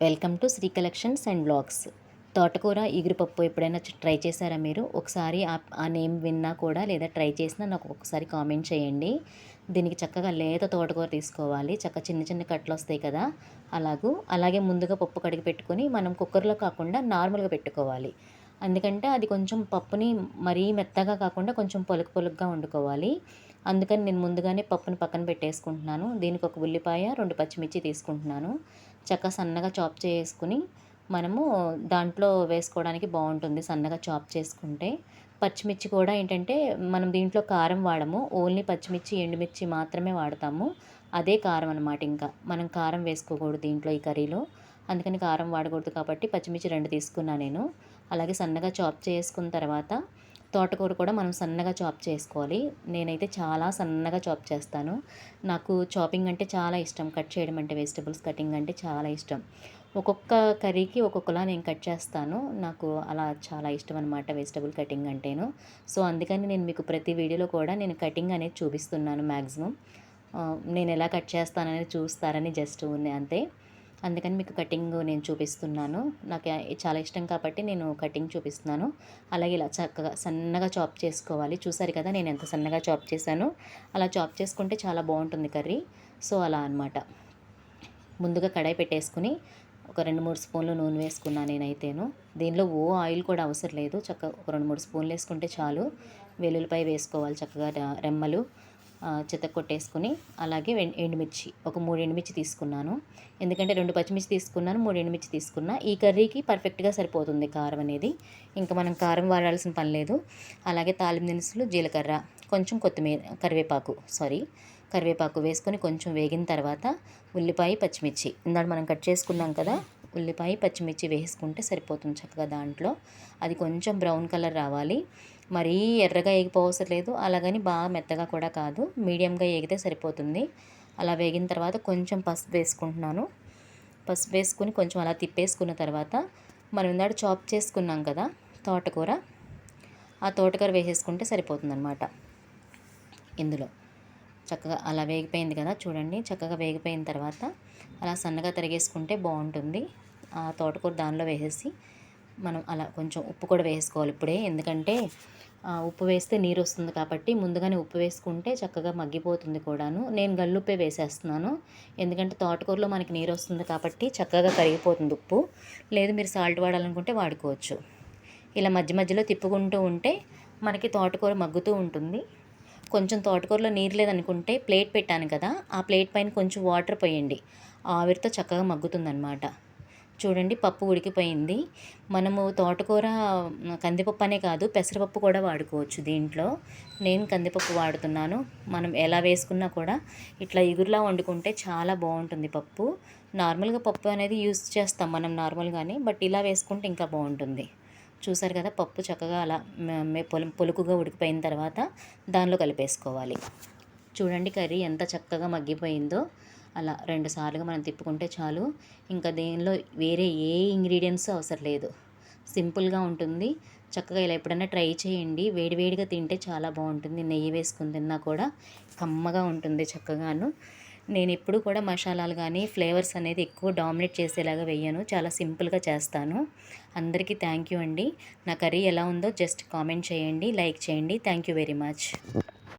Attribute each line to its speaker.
Speaker 1: Welcome to Shri collections and blogs. తోటకూర ఇగురుపప్పు ఎప్పుడైనా ట్రై చేశారా మీరు? ఒకసారి ఆ ఆ నేమ్ విన్నా కూడా లేదా ట్రై చేసినా నాకు ఒకసారి కామెంట్ చేయండి. దీనికి చక్కగా లేత తోటకూర తీసుకోవాలి. చక్క చిన్న చిన్న కట్లు వస్తాయి కదా? అలాగూ అలాగే ముందుగా పప్పు కడిగి పెట్టుకొని మనం కుక్కర్లో కాకుండా నార్మల్గా పెట్టుకోవాలి. ఎందుకంటే అది కొంచెం పప్పుని మరీ మెత్తగా కాకుండా కొంచెం పొలుకు పొలుగ్గా వండుకోవాలి. అందుకని నేను ముందుగానే పప్పుని పక్కన పెట్టేసుకుంటున్నాను. దీనికి ఒక ఉల్లిపాయ రెండు పచ్చిమిర్చి తీసుకుంటున్నాను. చక్కగా సన్నగా చాప్ చేసుకుని మనము దాంట్లో వేసుకోవడానికి బాగుంటుంది సన్నగా చాప్ చేసుకుంటే. పచ్చిమిర్చి కూడా ఏంటంటే మనం దీంట్లో కారం వాడము. ఓన్లీ పచ్చిమిర్చి ఎండుమిర్చి మాత్రమే వాడతాము. అదే కారం అనమాట ఇంకా. మనం కారం వేసుకోకూడదు దీంట్లో ఈ కర్రీలో. అందుకని కారం వాడకూడదు కాబట్టి పచ్చిమిర్చి రెండు తీసుకున్నా నేను. అలాగే సన్నగా చాప్ చేసుకున్న తర్వాత తోటకూర కూడా మనం సన్నగా చాప్ చేసుకోవాలి. నేనైతే చాలా సన్నగా చాప్ చేస్తాను. నాకు చాపింగ్ అంటే చాలా ఇష్టం. కట్ చేయడం అంటే వెజిటబుల్స్ కటింగ్ అంటే చాలా ఇష్టం. ఒక్కొక్క కర్రీకి ఒక్కొక్కలా నేను కట్ చేస్తాను. నాకు అలా చాలా ఇష్టం అనమాట వెజిటబుల్ కటింగ్ అంటేను. సో అందుకని నేను మీకు ప్రతి వీడియోలో కూడా నేను కటింగ్ అనేది చూపిస్తున్నాను మ్యాక్సిమం నేను ఎలా కట్ చేస్తాననేది చూస్తారని జస్ట్ ఉంది అంతే. అందుకని మీకు కటింగ్ నేను చూపిస్తున్నాను. నాకు చాలా ఇష్టం కాబట్టి నేను కటింగ్ చూపిస్తున్నాను. అలాగే ఇలా చక్కగా సన్నగా చాప్ చేసుకోవాలి. చూసారు కదా నేను ఎంత సన్నగా చాప్ చేశాను. అలా చాప్ చేసుకుంటే చాలా బాగుంటుంది కర్రీ. సో అలా అనమాట ముందుగా కడాయి పెట్టేసుకుని ఒక రెండు మూడు స్పూన్లు నూనె వేసుకున్నా నేనైతేను. దీనిలో ఓ ఆయిల్ కూడా అవసరం లేదు. చక్కగా ఒక రెండు మూడు స్పూన్లు వేసుకుంటే చాలు. వెల్లుల్లిపాయ వేసుకోవాలి చక్కగా రెమ్మలు. చెత్త కొట్టేసుకుని అలాగే ఎండుమిర్చి ఒక మూడు ఎండుమిర్చి తీసుకున్నాను. ఎందుకంటే రెండు పచ్చిమిర్చి తీసుకున్నాను మూడు ఎండుమిర్చి తీసుకున్నా. ఈ కర్రీకి పర్ఫెక్ట్గా సరిపోతుంది కారం అనేది. ఇంకా మనం కారం వాడాల్సిన పని లేదు. అలాగే తాలిం దినుసులు జీలకర్ర కొంచెం కొత్తిమీర కరివేపాకు సారీ కరివేపాకు వేసుకొని కొంచెం వేగిన తర్వాత ఉల్లిపాయ పచ్చిమిర్చి. ఇందాక మనం కట్ చేసుకున్నాం కదా ఉల్లిపాయ పచ్చిమిర్చి వేసుకుంటే సరిపోతుంది చక్కగా దాంట్లో. అది కొంచెం బ్రౌన్ కలర్ రావాలి. మరీ ఎర్రగా ఏగిపోవసరం లేదు అలాగని బాగా మెత్తగా కూడా కాదు. మీడియంగా ఏగితే సరిపోతుంది. అలా వేగిన తర్వాత కొంచెం పసుపు వేసుకుంటున్నాను. పసుపు వేసుకుని కొంచెం అలా తిప్పేసుకున్న తర్వాత మనం ఇందాక చాప్ చేసుకున్నాం కదా తోటకూర ఆ తోటకూర వేసేసుకుంటే సరిపోతుంది అనమాట ఇందులో. చక్కగా అలా వేగిపోయింది కదా చూడండి. చక్కగా వేగిపోయిన తర్వాత అలా సన్నగా తరిగేసుకుంటే బాగుంటుంది. ఆ తోటకూర దానిలో వేసేసి మనం అలా కొంచెం ఉప్పు కూడా వేసుకోవాలి ఇప్పుడే. ఎందుకంటే ఉప్పు వేస్తే నీరు వస్తుంది కాబట్టి ముందుగానే ఉప్పు వేసుకుంటే చక్కగా మగ్గిపోతుంది కూడాను. నేను గల్లుప్పే వేసేస్తున్నాను. ఎందుకంటే తోటకూరలో మనకి నీరు వస్తుంది కాబట్టి చక్కగా కరిగిపోతుంది ఉప్పు. లేదు మీరు సాల్ట్ వాడాలనుకుంటే వాడుకోవచ్చు. ఇలా మధ్య మధ్యలో తిప్పుకుంటూ ఉంటే మనకి తోటకూర మగ్గుతూ ఉంటుంది. కొంచెం తోటకూరలో నీరు లేదనుకుంటే ప్లేట్ పెట్టాను కదా ఆ ప్లేట్ పైన కొంచెం వాటర్ పోయండి. ఆవిరితో చక్కగా మగ్గుతుందన్నమాట. చూడండి పప్పు ఉడికిపోయింది. మనము తోటకూర కందిపప్పు అనే కాదు పెసరపప్పు కూడా వాడుకోవచ్చు దీంట్లో. నేను కందిపప్పు వాడుతున్నాను. మనం ఎలా వేసుకున్నా కూడా ఇట్లా ఇగురులా వండుకుంటే చాలా బాగుంటుంది పప్పు. నార్మల్గా పప్పు అనేది యూస్ చేస్తాం మనం నార్మల్గానే బట్ ఇలా వేసుకుంటే ఇంకా బాగుంటుంది. చూసారు కదా పప్పు చక్కగా అలా మ- పొలుకుగా ఉడికిపోయిన తర్వాత దానిలో కలిపేసుకోవాలి. చూడండి కర్రీ ఎంత చక్కగా మగ్గిపోయిందో. అలా రెండు సార్లుగా మనం తిప్పుకుంటే చాలు. ఇంకా దీనిలో వేరే ఏ ఇంగ్రీడియంట్స్ అవసరం లేదు. సింపుల్గా ఉంటుంది. చక్కగా ఇలా ఎప్పుడైనా ట్రై చేయండి. వేడివేడిగా తింటే చాలా బాగుంటుంది. నెయ్యి వేసుకుని తిన్నా కూడా కమ్మగా ఉంటుంది చక్కగాను. నేను ఎప్పుడు కూడా మసాలాలు కానీ ఫ్లేవర్స్ అనేది ఎక్కువ డామినేట్ చేసేలాగా వేయను. చాలా సింపుల్గా చేస్తాను. అందరికీ థ్యాంక్ యూ అండి. నా కర్రీ ఎలా ఉందో జస్ట్ కామెంట్ చేయండి లైక్ చేయండి. Thank you very much.